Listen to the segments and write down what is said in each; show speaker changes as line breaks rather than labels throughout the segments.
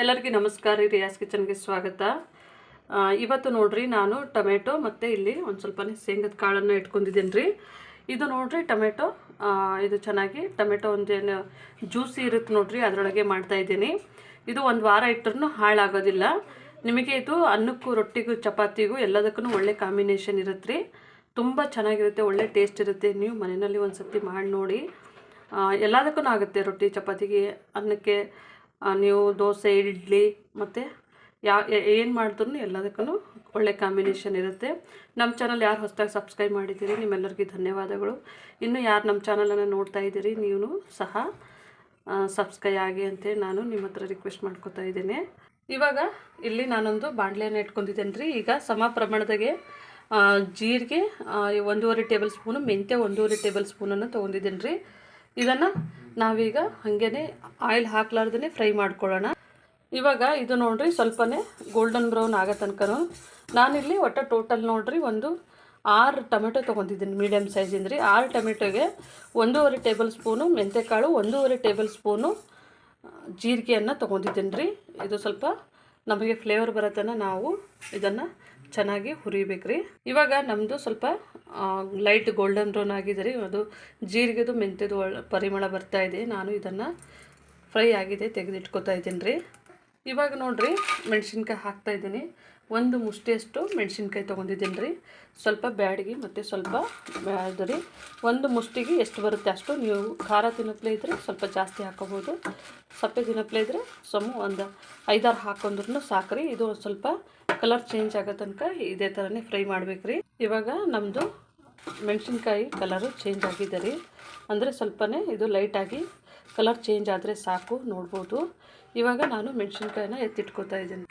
ಎಲ್ಲರಿಗೂ ನಮಸ್ಕಾರ ರೀ ರಿಯಾಸ್ ಕಿಚನ್ಗೆ ಸ್ವಾಗತ. ಇವತ್ತು ನೋಡ್ರಿ ನಾನು ಟೊಮೆಟೊ ಮತ್ತು ಇಲ್ಲಿ ಒಂದು ಸ್ವಲ್ಪ ಶೇಂಗದ ಕಾಳನ್ನು ಇಟ್ಕೊಂಡಿದ್ದೀನಿ ರೀ. ಇದು ನೋಡ್ರಿ ಟೊಮೆಟೊ ಇದು ಚೆನ್ನಾಗಿ ಟೊಮೆಟೊ ಒಂದೇನು ಜ್ಯೂಸಿ ಇರುತ್ತೆ ನೋಡ್ರಿ, ಅದರೊಳಗೆ ಮಾಡ್ತಾ ಇದ್ದೀನಿ. ಇದು ಒಂದು ವಾರ ಇಟ್ಟರೂ ಹಾಳಾಗೋದಿಲ್ಲ. ನಿಮಗೆ ಇದು ಅನ್ನಕ್ಕೂ ರೊಟ್ಟಿಗೂ ಚಪಾತಿಗೂ ಎಲ್ಲದಕ್ಕೂ ಒಳ್ಳೆ ಕಾಂಬಿನೇಷನ್ ಇರುತ್ತೆ ರೀ. ತುಂಬ ಚೆನ್ನಾಗಿರುತ್ತೆ, ಒಳ್ಳೆ ಟೇಸ್ಟ್ ಇರುತ್ತೆ. ನೀವು ಮನೆಯಲ್ಲಿ ಒಂದು ಸರ್ತಿ ಮಾಡಿ ನೋಡಿ. ಎಲ್ಲದಕ್ಕೂ ಆಗುತ್ತೆ ರೊಟ್ಟಿ, ಚಪಾತಿಗೆ, ಅನ್ನಕ್ಕೆ ನೀವು ದೋಸೆ, ಇಡ್ಲಿ ಮತ್ತು ಯಾ ಏನು ಮಾಡಿದ್ರು ಎಲ್ಲದಕ್ಕೂ ಒಳ್ಳೆ ಕಾಂಬಿನೇಷನ್ ಇರುತ್ತೆ. ನಮ್ಮ ಚಾನಲ್ ಯಾರು ಹೊಸದಾಗಿ ಸಬ್ಸ್ಕ್ರೈಬ್ ಮಾಡಿದ್ದೀರಿ, ನಿಮ್ಮೆಲ್ಲರಿಗೂ ಧನ್ಯವಾದಗಳು. ಇನ್ನು ಯಾರು ನಮ್ಮ ಚಾನಲನ್ನು ನೋಡ್ತಾ ಇದ್ದೀರಿ ನೀವು ಸಹ ಸಬ್ಸ್ಕ್ರೈಬ್ ಆಗಿ ಅಂತೇಳಿ ನಾನು ನಿಮ್ಮ ಹತ್ರ ರಿಕ್ವೆಸ್ಟ್ ಮಾಡ್ಕೊತಾ ಇದ್ದೇನೆ. ಇವಾಗ ಇಲ್ಲಿ ನಾನೊಂದು ಬಾಣಲೆಯನ್ನು ಇಟ್ಕೊಂಡಿದ್ದೇನೆ ರೀ ಈಗ ಸಮ ಪ್ರಮಾಣದಾಗೆ ಜೀರಿಗೆ ಒಂದೂವರೆ ಟೇಬಲ್ ಸ್ಪೂನು ಮೆಂತ್ಯ, ಒಂದೂವರೆ ಟೇಬಲ್ ಸ್ಪೂನನ್ನು ತೊಗೊಂಡಿದ್ದೇನೆ ರೀ ಇದನ್ನು ನಾವೀಗ ಹಾಗೇ ಆಯಿಲ್ ಹಾಕ್ಲಾರ್ದೇ ಫ್ರೈ ಮಾಡ್ಕೊಳ್ಳೋಣ. ಇವಾಗ ಇದು ನೋಡ್ರಿ ಸ್ವಲ್ಪನೇ ಗೋಲ್ಡನ್ ಬ್ರೌನ್ ಆಗೋ ತನಕನೂ. ನಾನಿಲ್ಲಿ ಒಟ್ಟು ಟೋಟಲ್ ನೋಡ್ರಿ ಒಂದು ಆರು ಟೊಮೆಟೊ ತೊಗೊಂಡಿದ್ದೀನಿ ಮೀಡಿಯಮ್ ಸೈಜಿಂದ ರೀ ಆರು ಟೊಮೆಟೊಗೆ ಒಂದೂವರೆ ಟೇಬಲ್ ಸ್ಪೂನು ಮೆಂತೆಕಾಳು, ಒಂದೂವರೆ ಟೇಬಲ್ ಸ್ಪೂನು ಜೀರಿಗೆಯನ್ನು ತೊಗೊಂಡಿದ್ದೀನಿ ರೀ ಇದು ಸ್ವಲ್ಪ ನಮಗೆ ಫ್ಲೇವರ್ ಬರತ್ತನ ನಾವು ಇದನ್ನು ಚೆನ್ನಾಗಿ ಹುರಿಬೇಕು ರೀ ಇವಾಗ ನಮ್ಮದು ಸ್ವಲ್ಪ ಲೈಟ್ ಗೋಲ್ಡನ್ ಬ್ರೌನ್ ಆಗಿದೆ ರೀ ಅದು ಜೀರಿಗೆದು ಮೆಂತ್ಯದು ಪರಿಮಳ ಬರ್ತಾ ಇದೆ. ನಾನು ಇದನ್ನು ಫ್ರೈ ಆಗಿದೆ, ತೆಗೆದಿಟ್ಕೊತಾ ಇದ್ದೀನಿ ರೀ ಇವಾಗ ನೋಡಿರಿ, ಮೆಣಸಿನ್ಕಾಯಿ ಹಾಕ್ತಾ ಇದ್ದೀನಿ. ಒಂದು ಮುಷ್ಟಿಯಷ್ಟು ಮೆಣಸಿನ್ಕಾಯಿ ತೊಗೊಂಡಿದ್ದೀನಿ ರೀ ಸ್ವಲ್ಪ ಬ್ಯಾಡಗಿ ಮತ್ತು ಸ್ವಲ್ಪ ಅದು ರೀ, ಒಂದು ಮುಷ್ಟಿಗೆ ಎಷ್ಟು ಬರುತ್ತೆ ಅಷ್ಟು ನೀವು ಖಾರ ತಿನ್ನಪ್ಲೆ ಇದ್ದರೆ ಸ್ವಲ್ಪ ಜಾಸ್ತಿ ಹಾಕೋಬೋದು. ಸಪ್ಪೆ ತಿನ್ನಪ್ಲೆ ಇದ್ದರೆ ಸಮ ಒಂದು ಐದಾರು ಹಾಕೊಂಡ್ರು ಸಾಕ್ರಿ. ಇದು ಸ್ವಲ್ಪ ಕಲರ್ ಚೇಂಜ್ ಆಗೋ ತನಕ ಇದೇ ಥರನೇ ಫ್ರೈ ಮಾಡ್ಬೇಕು ರೀ ಇವಾಗ ನಮ್ಮದು ಮೆಣಸಿನ್ಕಾಯಿ ಕಲರು ಚೇಂಜ್ ಆಗಿದೆ ರೀ. ಅಂದರೆ ಸ್ವಲ್ಪನೇ ಇದು ಲೈಟಾಗಿ ಕಲರ್ ಚೇಂಜ್ ಆದರೆ ಸಾಕು ನೋಡ್ಬೋದು. ಇವಾಗ ನಾನು ಮೆಣಸಿನ್ಕಾಯಿನ ಎತ್ತಿಟ್ಕೊತಾ ಇದ್ದೀನಿ.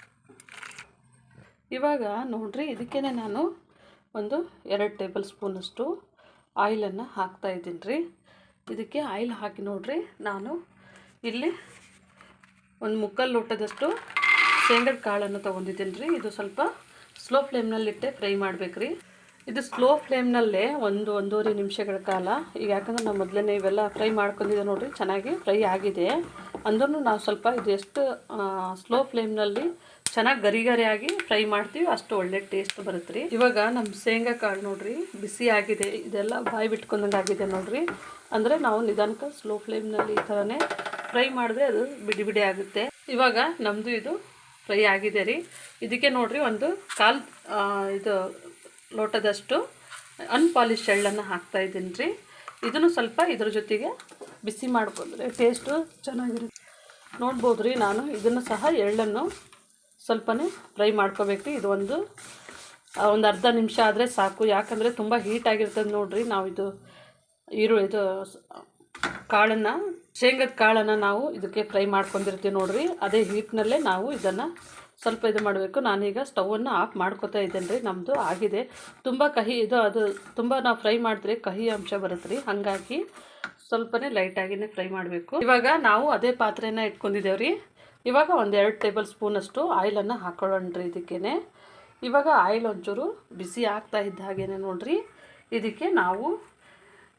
ಇವಾಗ ನೋಡ್ರಿ ಇದಕ್ಕೇ ನಾನು ಒಂದು ಎರಡು ಟೇಬಲ್ ಸ್ಪೂನಷ್ಟು ಆಯಿಲನ್ನು ಹಾಕ್ತಾ ಇದ್ದೀನಿ ರೀ. ಇದಕ್ಕೆ ಆಯಿಲ್ ಹಾಕಿ ನೋಡ್ರಿ, ನಾನು ಇಲ್ಲಿ ಒಂದು ಮುಕ್ಕಲ್ ಲೋಟದಷ್ಟು ಶೇಂಗದ ಕಾಳನ್ನು ತೊಗೊಂಡಿದ್ದೀನಿ ರೀ ಇದು ಸ್ವಲ್ಪ ಸ್ಲೋ ಫ್ಲೇಮ್ನಲ್ಲಿಟ್ಟೆ ಫ್ರೈ ಮಾಡಬೇಕ್ರಿ. ಇದು ಸ್ಲೋ ಫ್ಲೇಮ್ನಲ್ಲೇ ಒಂದು ಒಂದೂವರೆ ನಿಮಿಷಗಳ ಕಾಲ. ಈಗ ಯಾಕಂದ್ರೆ ನಾವು ಮೊದಲನೇ ಇವೆಲ್ಲ ಫ್ರೈ ಮಾಡ್ಕೊಂಡಿದ್ದೆ ನೋಡಿರಿ, ಚೆನ್ನಾಗಿ ಫ್ರೈ ಆಗಿದೆ. ಅಂದ್ರೂ ನಾವು ಸ್ವಲ್ಪ ಇದು ಎಷ್ಟು ಸ್ಲೋ ಫ್ಲೇಮ್ನಲ್ಲಿ ಚೆನ್ನಾಗಿ ಗರಿ ಗರಿಯಾಗಿ ಫ್ರೈ ಮಾಡ್ತೀವಿ, ಅಷ್ಟು ಒಳ್ಳೆ ಟೇಸ್ಟ್ ಬರುತ್ತೆ ರೀ ಇವಾಗ ನಮ್ಮ ಶೇಂಗಾ ಕಾಳು ನೋಡ್ರಿ, ಬಿಸಿ ಆಗಿದೆ. ಇದೆಲ್ಲ ಬಾಯಿ ಬಿಟ್ಕೊಂಡಂಗೆ ಆಗಿದೆ ನೋಡ್ರಿ. ಅಂದರೆ ನಾವು ನಿಧಾನಕ್ಕೆ ಸ್ಲೋ ಫ್ಲೇಮ್ನಲ್ಲಿ ಈ ಥರನೇ ಫ್ರೈ ಮಾಡಿದ್ರೆ ಅದು ಬಿಡಿ ಬಿಡಿ ಆಗುತ್ತೆ. ಇವಾಗ ನಮ್ಮದು ಇದು ಫ್ರೈ ಆಗಿದೆ ರೀ. ಇದಕ್ಕೆ ನೋಡಿರಿ ಒಂದು ಕಾಲು ಇದು ಲೋಟದಷ್ಟು ಅನ್ಪಾಲಿಶ್ ಎಳ್ಳನ್ನು ಹಾಕ್ತಾ ಇದ್ದೀನಿ ರೀ. ಇದನ್ನು ಸ್ವಲ್ಪ ಇದ್ರ ಜೊತೆಗೆ ಬಿಸಿ ಮಾಡ್ಕೊಂಡ್ರೆ ಟೇಸ್ಟು ಚೆನ್ನಾಗಿರುತ್ತೆ. ನೋಡ್ಬೋದು ರೀ ನಾನು, ಇದನ್ನು ಸಹ ಎಳ್ಳನ್ನು ಸ್ವಲ್ಪನೇ ಫ್ರೈ ಮಾಡ್ಕೋಬೇಕು ರೀ. ಇದು ಒಂದು ಒಂದು ಅರ್ಧ ನಿಮಿಷ ಆದರೆ ಸಾಕು. ಯಾಕಂದರೆ ತುಂಬ ಹೀಟ್ ಆಗಿರ್ತದೆ ನೋಡಿರಿ. ನಾವು ಇದು ಈರುಳ್ಳಿ ಇದು ಕಾಳನ್ನು, ಶೇಂಗದ ಕಾಳನ್ನು ನಾವು ಇದಕ್ಕೆ ಫ್ರೈ ಮಾಡ್ಕೊಂಡಿರ್ತೀವಿ ನೋಡ್ರಿ. ಅದೇ ಹೀಟ್ನಲ್ಲೇ ನಾವು ಇದನ್ನು ಸ್ವಲ್ಪ ಇದು ಮಾಡಬೇಕು. ನಾನೀಗ ಸ್ಟವನ್ನು ಆಫ್ ಮಾಡ್ಕೊತಾ ಇದ್ದೇನೆ ರೀ ನಮ್ಮದು ಆಗಿದೆ. ತುಂಬ ಕಹಿ, ಇದು ಅದು ತುಂಬ ನಾವು ಫ್ರೈ ಮಾಡಿದ್ರೆ ಕಹಿ ಅಂಶ ಬರುತ್ತೆ ರೀ ಹಾಗಾಗಿ ಸ್ವಲ್ಪನೇ ಲೈಟಾಗಿನೇ ಫ್ರೈ ಮಾಡಬೇಕು. ಇವಾಗ ನಾವು ಅದೇ ಪಾತ್ರೆನ ಇಟ್ಕೊಂಡಿದ್ದೇವೆ ರೀ ಇವಾಗ ಒಂದೆರಡು ಟೇಬಲ್ ಸ್ಪೂನಷ್ಟು ಆಯಿಲನ್ನು ಹಾಕೊಳ್ಳೋಣ ರೀ ಇದಕ್ಕೇ ಇವಾಗ ಆಯಿಲ್ ಒಂಚೂರು ಬಿಸಿ ಆಗ್ತಾ ಇದ್ದ ಹಾಗೇನೆ ನೋಡ್ರಿ. ಇದಕ್ಕೆ ನಾವು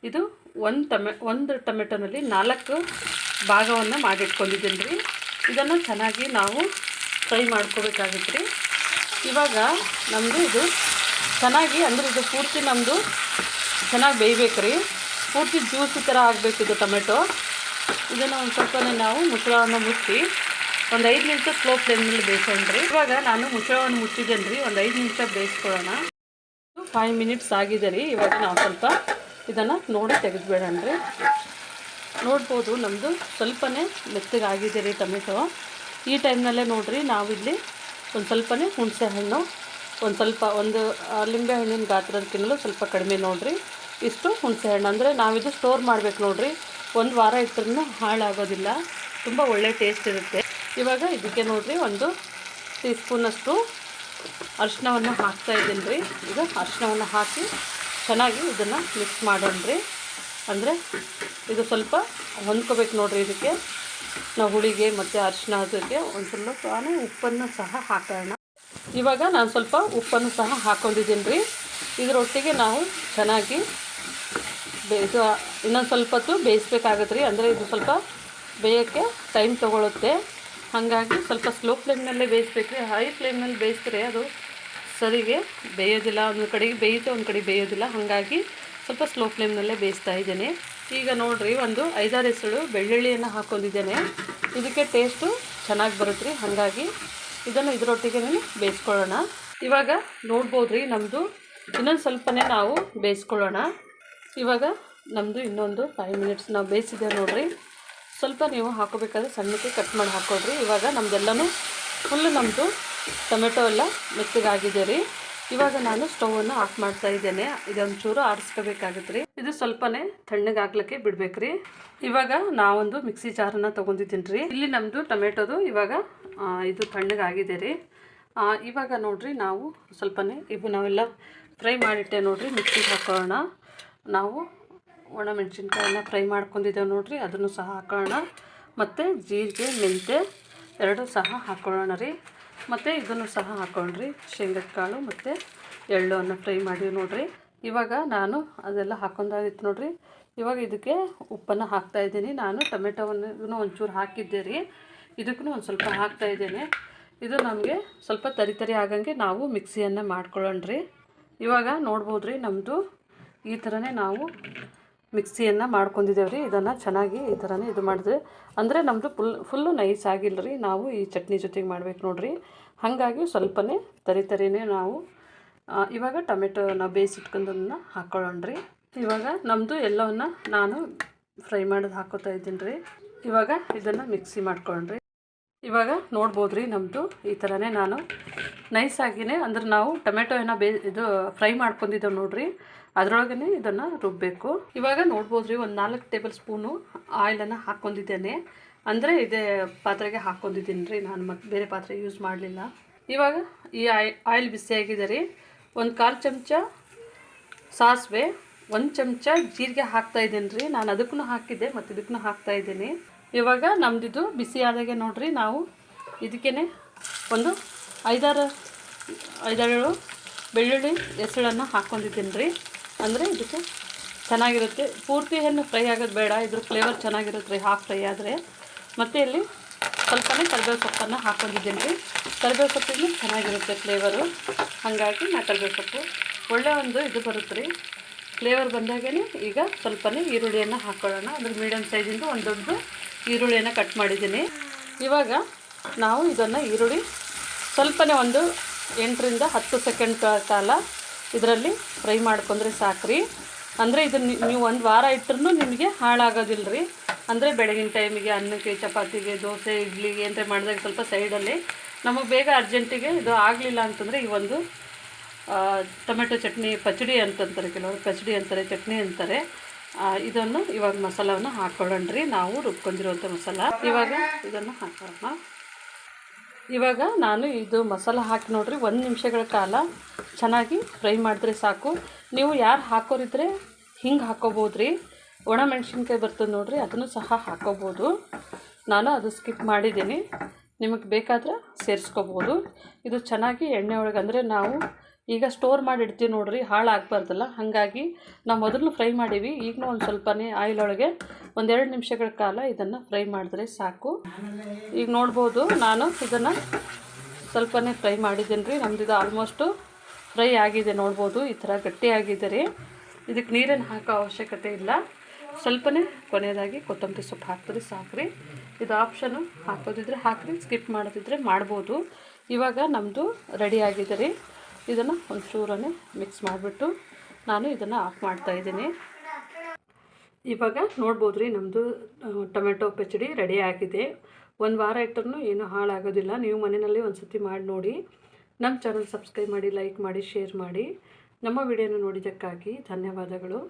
ಇದು ಒಂದು ಟೊಮೆ, ಒಂದು ಟೊಮೆಟೊನಲ್ಲಿ ನಾಲ್ಕು ಭಾಗವನ್ನು ಮಾಡಿಟ್ಕೊಂಡಿದ್ದೀನಿ ರೀ ಇದನ್ನು ಚೆನ್ನಾಗಿ ನಾವು ಫ್ರೈ ಮಾಡ್ಕೋಬೇಕಾಗುತ್ತೆ ರೀ ಇವಾಗ ನಮ್ಮದು ಇದು ಚೆನ್ನಾಗಿ, ಅಂದರೆ ಇದು ಪೂರ್ತಿ ನಮ್ಮದು ಚೆನ್ನಾಗಿ ಬೇಯಬೇಕು ರೀ ಪೂರ್ತಿ ಜ್ಯೂಸ್ ಥರ ಆಗಬೇಕು ಇದು ಟೊಮೆಟೊ. ಇದನ್ನು ಒಂದು ಸ್ವಲ್ಪನೇ ನಾವು ಮುಚ್ಚಳವನ್ನು ಮುಚ್ಚಿ ಒಂದು ಐದು ನಿಮಿಷ ಸ್ಲೋ ಬೇಯಿಸೋಣ ರೀ ಇವಾಗ ನಾನು ಮುಚ್ಚಳವನ್ನು ಮುಚ್ಚಿದ್ದೇನೆ ರೀ ಒಂದು ಐದು ನಿಮಿಷ ಬೇಯಿಸ್ಕೊಳ್ಳೋಣ. ಫೈವ್ ಮಿನಿಟ್ಸ್ ಆಗಿದೆ ರೀ. ಇವಾಗ ನಾವು ಸ್ವಲ್ಪ ಇದನ್ನು ನೋಡಿ ತೆಗೆದುಬೇಡಣ ರೀ ನೋಡ್ಬೋದು ನಮ್ಮದು ಸ್ವಲ್ಪನೇ ಮೆತ್ತಗಾಗಿದೆ ರೀ ಟೊಮೆಟೊ. ಈ ಟೈಮ್ನಲ್ಲೇ ನೋಡಿರಿ, ನಾವಿಲ್ಲಿ ಒಂದು ಸ್ವಲ್ಪನೇ ಹುಣಸೆ ಹಣ್ಣು ಒಂದು ಸ್ವಲ್ಪ ಒಂದು ಲಿಂಬೆ ಹಣ್ಣಿನ ಗಾತ್ರದಕ್ಕಿಂತಲೂ ಸ್ವಲ್ಪ ಕಡಿಮೆ ನೋಡಿರಿ. ಇಷ್ಟು ಹುಣಸೆ ಹಣ್ಣು ಅಂದರೆ ನಾವಿದು ಸ್ಟೋರ್ ಮಾಡಬೇಕು ನೋಡಿರಿ. ಒಂದು ವಾರ ಇಟ್ಟರೂ ಹಾಳಾಗೋದಿಲ್ಲ. ತುಂಬ ಒಳ್ಳೆ ಟೇಸ್ಟ್ ಇರುತ್ತೆ. ಇವಾಗ ಇದಕ್ಕೆ ನೋಡಿರಿ, ಒಂದು ಟೀ ಸ್ಪೂನಷ್ಟು ಅರಿಶಿನವನ್ನು ಹಾಕ್ತಾ ಇದ್ದೀನಿ ರೀ. ಈಗ ಅರಿಶಿನವನ್ನು ಹಾಕಿ ಚೆನ್ನಾಗಿ ಇದನ್ನು ಮಿಕ್ಸ್ ಮಾಡೋಣ ರೀ ಅಂದರೆ ಇದು ಸ್ವಲ್ಪ ಹೊಂದ್ಕೋಬೇಕು ನೋಡಿರಿ ಇದಕ್ಕೆ. ನಾವು ಹುಳಿಗೆ ಮತ್ತು ಅರಿಶಿನ ಅದಕ್ಕೆ ಒಂದು ಸ್ವಲ್ಪ ನಾನು ಉಪ್ಪನ್ನು ಸಹ ಹಾಕೋಣ. ಇವಾಗ ನಾನು ಸ್ವಲ್ಪ ಉಪ್ಪನ್ನು ಸಹ ಹಾಕ್ಕೊಂಡಿದ್ದೀನಿ ರೀ ಇದರೊಟ್ಟಿಗೆ ನಾವು ಚೆನ್ನಾಗಿ ಬೇ ಇದು ಇನ್ನೊಂದು ಸ್ವಲ್ಪ ಹೊತ್ತು ಬೇಯಿಸ್ಬೇಕಾಗತ್ತೆ ರೀ ಅಂದರೆ ಇದು ಸ್ವಲ್ಪ ಬೇಯೋಕ್ಕೆ ಟೈಮ್ ತೊಗೊಳುತ್ತೆ. ಹಾಗಾಗಿ ಸ್ವಲ್ಪ ಸ್ಲೋ ಫ್ಲೇಮ್ನಲ್ಲೇ ಬೇಯಿಸ್ಬೇಕು ರೀ ಹೈ ಫ್ಲೇಮ್ನಲ್ಲಿ ಬೇಯಿಸಿದ್ರೆ ಅದು ಸರಿಗೆ ಬೇಯೋದಿಲ್ಲ, ಒಂದು ಕಡೆಗೆ ಬೇಯುತ್ತೆ ಒಂದು ಕಡೆ ಬೇಯೋದಿಲ್ಲ. ಹಾಗಾಗಿ ಸ್ವಲ್ಪ ಸ್ಲೋ ಫ್ಲೇಮ್ನಲ್ಲೇ ಬೇಯಿಸ್ತಾ ಇದ್ದೇನೆ. ಈಗ ನೋಡಿರಿ, ಒಂದು ಐದಾರು ಹೆಸರು ಬೆಳ್ಳುಳ್ಳಿಯನ್ನು ಹಾಕೊಂಡಿದ್ದೇನೆ. ಇದಕ್ಕೆ ಟೇಸ್ಟು ಚೆನ್ನಾಗಿ ಬರುತ್ತೆ ಹಾಗಾಗಿ ಇದನ್ನು ಇದರೊಟ್ಟಿಗೆ ಬೇಯಿಸ್ಕೊಳ್ಳೋಣ. ಇವಾಗ ನೋಡ್ಬೋದು ರೀ ನಮ್ಮದು ಇನ್ನೊಂದು ಸ್ವಲ್ಪನೇ ನಾವು ಬೇಯಿಸ್ಕೊಳ್ಳೋಣ. ಇವಾಗ ನಮ್ಮದು ಇನ್ನೊಂದು ಫೈವ್ ಮಿನಿಟ್ಸ್ ನಾವು ಬೇಯಿಸಿದ್ದೇವೆ ನೋಡಿರಿ. ಸ್ವಲ್ಪ ನೀವು ಹಾಕೋಬೇಕಾದ್ರೆ ಸಣ್ಣಕ್ಕೆ ಕಟ್ ಮಾಡಿ ಹಾಕೊಳ್ರಿ. ಇವಾಗ ನಮ್ಮದೆಲ್ಲನೂ ಫುಲ್ ನಮ್ಮದು ಟೊಮೆಟೊ ಎಲ್ಲ ಮೆತ್ತಗಾಗಿದೆ ರೀ. ಇವಾಗ ನಾನು ಸ್ಟವನ್ನು ಆಫ್ ಮಾಡ್ತಾ ಇದ್ದೇನೆ. ಇದೊಂದು ಚೂರು ಆರಿಸ್ಕೋಬೇಕಾಗುತ್ತೆ ರೀ. ಇದು ಸ್ವಲ್ಪನೇ ತಣ್ಣಗೆ ಹಾಕ್ಲಿಕ್ಕೆ ಬಿಡ್ಬೇಕ್ರಿ ಇವಾಗ ನಾವೊಂದು ಮಿಕ್ಸಿ ಜಾರನ್ನ ತೊಗೊಂಡಿದ್ದೀನಿ ರೀ. ಇಲ್ಲಿ ನಮ್ಮದು ಟೊಮೆಟೊದು ಇವಾಗ ಇದು ತಣ್ಣಗಾಗಿದೆ ರೀ. ಇವಾಗ ನೋಡ್ರಿ ನಾವು ಸ್ವಲ್ಪನೇ, ಇವು ನಾವೆಲ್ಲ ಫ್ರೈ ಮಾಡಿಟ್ಟೆ ನೋಡ್ರಿ, ಮಿಕ್ಸಿಗೆ ಹಾಕೋಣ ನಾವು ಒಣಮೆಣಸಿನ್ಕಾಯನ್ನ ಫ್ರೈ ಮಾಡ್ಕೊಂಡಿದ್ದೇವೆ ನೋಡ್ರಿ, ಅದನ್ನು ಸಹ ಹಾಕೋಣ ಮತ್ತು ಜೀರಿಗೆ ಮೆಂತೆ ಎರಡು ಸಹ ಹಾಕೊಳ್ಳೋಣ ರೀ. ಮತ್ತು ಇದನ್ನು ಸಹ ಹಾಕೊಂಡ್ರಿ. ಶೇಂಗದ ಕಾಳು ಮತ್ತು ಎಳ್ಳನ್ನು ಫ್ರೈ ಮಾಡಿ ನೋಡ್ರಿ. ಇವಾಗ ನಾನು ಅದೆಲ್ಲ ಹಾಕೊಂಡಾಗಿತ್ತು ನೋಡ್ರಿ. ಇವಾಗ ಇದಕ್ಕೆ ಉಪ್ಪನ್ನು ಹಾಕ್ತಾ ಇದ್ದೀನಿ. ನಾನು ಟೊಮೆಟೊವನ್ನು ಒಂಚೂರು ಹಾಕಿದ್ದೆ ರೀ. ಇದಕ್ಕೂ ಒಂದು ಸ್ವಲ್ಪ ಹಾಕ್ತಾ ಇದ್ದೇನೆ. ಇದು ನಮಗೆ ಸ್ವಲ್ಪ ತರಿ ತರಿ ಆಗಂಗೆ ನಾವು ಮಿಕ್ಸಿಯನ್ನು ಮಾಡ್ಕೊಳ್ಳೋಣ ರೀ. ಇವಾಗ ನೋಡ್ಬೋದು ರೀ ನಮ್ಮದು ಈ ಥರನೇ ನಾವು ಮಿಕ್ಸಿಯನ್ನು ಮಾಡ್ಕೊಂಡಿದ್ದೇವೆ ರೀ ಇದನ್ನು ಚೆನ್ನಾಗಿ ಈ ಥರನೇ ಇದು ಮಾಡಿದ್ರೆ ಅಂದರೆ ನಮ್ಮದು ಫುಲ್, ಫುಲ್ಲು ನೈಸ್ ಆಗಿಲ್ಲ ರೀ ನಾವು ಈ ಚಟ್ನಿ ಜೊತೆಗೆ ಮಾಡ್ಬೇಕು ನೋಡ್ರಿ. ಹಾಗಾಗಿ ಸ್ವಲ್ಪನೇ ತರಿ ತರಿನೇ ನಾವು ಇವಾಗ ಟೊಮೆಟೊ ನಾವು ಬೇಯಿಸಿಟ್ಕೊಂಡನ್ನ ಹಾಕ್ಕೊಳ್ಳೋಣ ರೀ ಇವಾಗ ನಮ್ಮದು ಎಲ್ಲವನ್ನು ನಾನು ಫ್ರೈ ಮಾಡೋದು ಹಾಕೋತಾ ಇದ್ದೀನಿ ರೀ ಇವಾಗ ಇದನ್ನು ಮಿಕ್ಸಿ ಮಾಡ್ಕೊಳ್ಳೋಣ ಇವಾಗ ನೋಡ್ಬೋದು ರೀ ನಮ್ಮದು ಈ ಥರನೇ ನಾನು ನೈಸಾಗಿನೇ ಅಂದ್ರೆ ನಾವು ಟೊಮೆಟೊ ಏನೋ ಬೇ ಇದು ಫ್ರೈ ಮಾಡ್ಕೊಂಡಿದ್ದೇವೆ ನೋಡ್ರಿ. ಅದರೊಳಗೇ ಇದನ್ನು ರುಬ್ಬಬೇಕು ಇವಾಗ ನೋಡ್ಬೋದು ರೀ, ಒಂದು ನಾಲ್ಕು ಟೇಬಲ್ ಸ್ಪೂನು ಆಯಿಲನ್ನು ಹಾಕ್ಕೊಂಡಿದ್ದೇನೆ. ಅಂದರೆ ಇದೇ ಪಾತ್ರೆಗೆ ಹಾಕ್ಕೊಂಡಿದ್ದೀನಿ ರೀ, ನಾನು ಮತ್ತೆ ಬೇರೆ ಪಾತ್ರೆ ಯೂಸ್ ಮಾಡಲಿಲ್ಲ. ಇವಾಗ ಈ ಆಯ್ ಆಯಿಲ್ ಬಿಸಿಯಾಗಿದೆ ರೀ. ಒಂದು ಕಾಲು ಚಮಚ ಸಾಸಿವೆ, ಒಂದು ಚಮಚ ಜೀರಿಗೆ ಹಾಕ್ತಾ ಇದ್ದೀನಿ ರೀ. ನಾನು ಅದಕ್ಕೂ ಹಾಕಿದ್ದೆ ಮತ್ತು ಇದಕ್ಕೂ ಹಾಕ್ತಾ ಇದ್ದೀನಿ. ಇವಾಗ ನಮ್ಮದಿದು ಬಿಸಿ ಆದಾಗೆ ನೋಡಿರಿ, ನಾವು ಇದಕ್ಕೇ ಒಂದು ಐದಾರು ಐದಾರು ಬೆಳ್ಳುಳ್ಳಿ ಹೆಸಳನ್ನು ಹಾಕ್ಕೊಂಡಿದ್ದೀನಿ ರೀ. ಅಂದರೆ ಇದಕ್ಕೆ ಚೆನ್ನಾಗಿರುತ್ತೆ. ಪೂರ್ತಿ ಏನು ಫ್ರೈ ಆಗೋದು ಬೇಡ, ಇದ್ರ ಫ್ಲೇವರ್ ಚೆನ್ನಾಗಿರುತ್ತೆ ರೀ ಹಾಫ್ ಫ್ರೈ ಆದರೆ. ಮತ್ತು ಇಲ್ಲಿ ಸ್ವಲ್ಪನೇ ಕರಿಬೇವು ಸೊಪ್ಪನ್ನು ಹಾಕ್ಕೊಂಡಿದ್ದೀನಿ ರೀ. ಕರಿಬೇವು ಸೊಪ್ಪಿಗೆ ಚೆನ್ನಾಗಿರುತ್ತೆ ಫ್ಲೇವರು ಹಾಗಾಗಿ ನಾ ಕರಿಬೇವು ಸೊಪ್ಪು. ಒಳ್ಳೆ ಒಂದು ಇದು ಬರುತ್ತೆ ರೀ. ಫ್ಲೇವರ್ ಬಂದಾಗೇ ಈಗ ಸ್ವಲ್ಪನೇ ಈರುಳ್ಳಿಯನ್ನು ಹಾಕ್ಕೊಳ್ಳೋಣ ಅಂದರೆ ಮೀಡಿಯಮ್ ಸೈಜಿಂದು ಒಂದು ದೊಡ್ಡ ಈರುಳ್ಳಿಯನ್ನು ಕಟ್ ಮಾಡಿದ್ದೀನಿ. ಇವಾಗ ನಾವು ಇದನ್ನು ಈರುಳ್ಳಿ ಸ್ವಲ್ಪನೇ ಒಂದು ಎಂಟರಿಂದ ಹತ್ತು ಸೆಕೆಂಡ್ ಕಾಲ ಇದರಲ್ಲಿ ಫ್ರೈ ಮಾಡ್ಕೊಂಡ್ರೆ ಸಾಕ್ರಿ. ಅಂದರೆ ಇದನ್ನು ನೀವು ಒಂದು ವಾರ ಇಟ್ಟರೂ ನಿಮಗೆ ಹಾಳಾಗೋದಿಲ್ಲ ರೀ ಅಂದರೆ ಬೆಳಗಿನ ಟೈಮಿಗೆ ಅನ್ನಕ್ಕೆ, ಚಪಾತಿಗೆ, ದೋಸೆ ಇಡ್ಲಿಗೆ ಏನಾರ ಮಾಡಿದಾಗ ಸ್ವಲ್ಪ ಸೈಡಲ್ಲಿ ನಮಗೆ ಬೇಗ ಅರ್ಜೆಂಟಿಗೆ ಇದು ಆಗಲಿಲ್ಲ ಅಂತಂದರೆ ಈ ಒಂದು ಟೊಮೆಟೊ ಚಟ್ನಿ, ಪಚಡಿ ಅಂತಂತಾರೆ ಕೆಲವರು, ಪಚಡಿ ಅಂತಾರೆ, ಚಟ್ನಿ ಅಂತಾರೆ. ಇದನ್ನು ಇವಾಗ ಮಸಾಲವನ್ನು ರೀ ನಾವು ರುಬ್ಕೊಂಡಿರುವಂಥ ಮಸಾಲ. ಇವಾಗ ಇದನ್ನು ಹಾಕೋಣ. ಇವಾಗ ನಾನು ಇದು ಮಸಾಲ ಹಾಕಿ ನೋಡ್ರಿ, ಒಂದು ನಿಮಿಷಗಳ ಕಾಲ ಚೆನ್ನಾಗಿ ಫ್ರೈ ಮಾಡಿದ್ರೆ ಸಾಕು. ನೀವು ಯಾರು ಹಾಕೋರಿದ್ರೆ ಹಿಂಗೆ ಹಾಕೋಬೋದು ರೀ ಒಣ ಮೆಣಸಿನ್ಕಾಯಿ ಬರ್ತದೆ ನೋಡ್ರಿ, ಅದನ್ನು ಸಹ ಹಾಕೋಬೋದು. ನಾನು ಅದು ಸ್ಕಿಪ್ ಮಾಡಿದ್ದೀನಿ. ನಿಮಗೆ ಬೇಕಾದ್ರೆ ಸೇರಿಸ್ಕೋಬೋದು. ಇದು ಚೆನ್ನಾಗಿ ಎಣ್ಣೆ ಒಳಗೆ ಅಂದರೆ ನಾವು ಈಗ ಸ್ಟೋರ್ ಮಾಡಿ ಇಡ್ತೀವಿ ನೋಡ್ರಿ ಹಾಳಾಗಬಾರ್ದಲ್ಲ ಹಾಗಾಗಿ ನಾವು ಮೊದಲು ಫ್ರೈ ಮಾಡೀವಿ. ಈಗಲೂ ಒಂದು ಸ್ವಲ್ಪನೇ ಆಯಿಲ್ ಒಳಗೆ ಒಂದೆರಡು ನಿಮಿಷಗಳ ಕಾಲ ಇದನ್ನು ಫ್ರೈ ಮಾಡಿದ್ರೆ ಸಾಕು. ಈಗ ನೋಡ್ಬೋದು ನಾನು ಇದನ್ನು ಸ್ವಲ್ಪನೇ ಫ್ರೈ ಮಾಡಿದ್ದೀನಿ ರೀ. ನಮ್ದು ಇದು ಆಲ್ಮೋಸ್ಟು ಫ್ರೈ ಆಗಿದೆ ನೋಡ್ಬೋದು. ಈ ಥರ ಗಟ್ಟಿಯಾಗಿದೆ ರೀ. ಇದಕ್ಕೆ ನೀರನ್ನು ಹಾಕೋ ಅವಶ್ಯಕತೆ ಇಲ್ಲ. ಸ್ವಲ್ಪನೇ ಕೊನೆಯದಾಗಿ ಕೊತ್ತಂಬರಿ ಸೊಪ್ಪು ಹಾಕಿದ್ರೆ ಸಾಕ್ರಿ ಇದು ಆಪ್ಷನು ಹಾಕೋದಿದ್ರೆ ಹಾಕ್ರಿ ಸ್ಕಿಪ್ ಮಾಡೋದಿದ್ರೆ ಮಾಡ್ಬೋದು. ಇವಾಗ ನಮ್ಮದು ರೆಡಿ ಆಗಿದೆ ರೀ. ಇದನ್ನು ಒಂದು ಚೂರನ್ನು ಮಿಕ್ಸ್ ಮಾಡಿಬಿಟ್ಟು ನಾನು ಇದನ್ನು ಆಫ್ ಮಾಡ್ತಾ ಇದ್ದೀನಿ. ಇವಾಗ ನೋಡ್ಬೋದು ರೀ ನಮ್ಮದು ಟೊಮೆಟೊ ಪಚಡಿ ರೆಡಿ ಆಗಿದೆ. ಒಂದು ವಾರ ಇಟ್ಟರೂ ಏನೂ ಹಾಳಾಗೋದಿಲ್ಲ. ನೀವು ಮನೆಯಲ್ಲಿ ಒಂದು ಸತಿ ಮಾಡಿ ನೋಡಿ. ನಮ್ಮ ಚಾನಲ್ ಸಬ್ಸ್ಕ್ರೈಬ್ ಮಾಡಿ ಲೈಕ್ ಮಾಡಿ ಶೇರ್ ಮಾಡಿ. ನಮ್ಮ ವಿಡಿಯೋನ ನೋಡಿದ್ದಕ್ಕಾಗಿ ಧನ್ಯವಾದಗಳು.